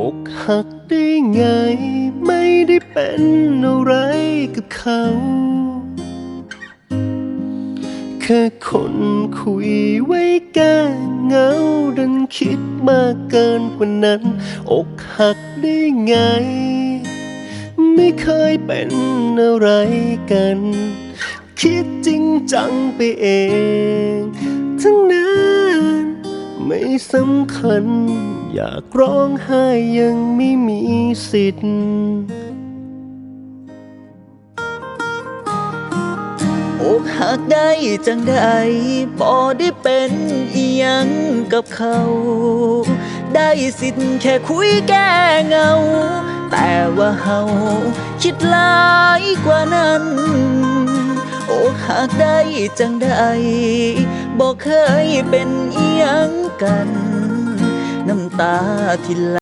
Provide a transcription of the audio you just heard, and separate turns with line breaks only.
อกหักได้ไง ไม่ได้เป็นอะไรกับเขา แค่คนคุยไว้แก้เหงาดันคิดมากเกินกว่านั้น อกหักได้ไง ไม่เคยเป็นอะไรกัน คิดจริงจังไปเอง สำคัญ อยากร้องไห้ยังไม่มีสิทธิ์
อกหักได้จังใดบ่ได้เป็นอีหยังกับเขา ได้สิทธิ์แค่คุยแก้เงา แต่ว่าเฮาคิดหลายกว่านั้นอกหักได้จังใดบ่ เคยเป็นเอียงกัน น้ำตาที่ไหล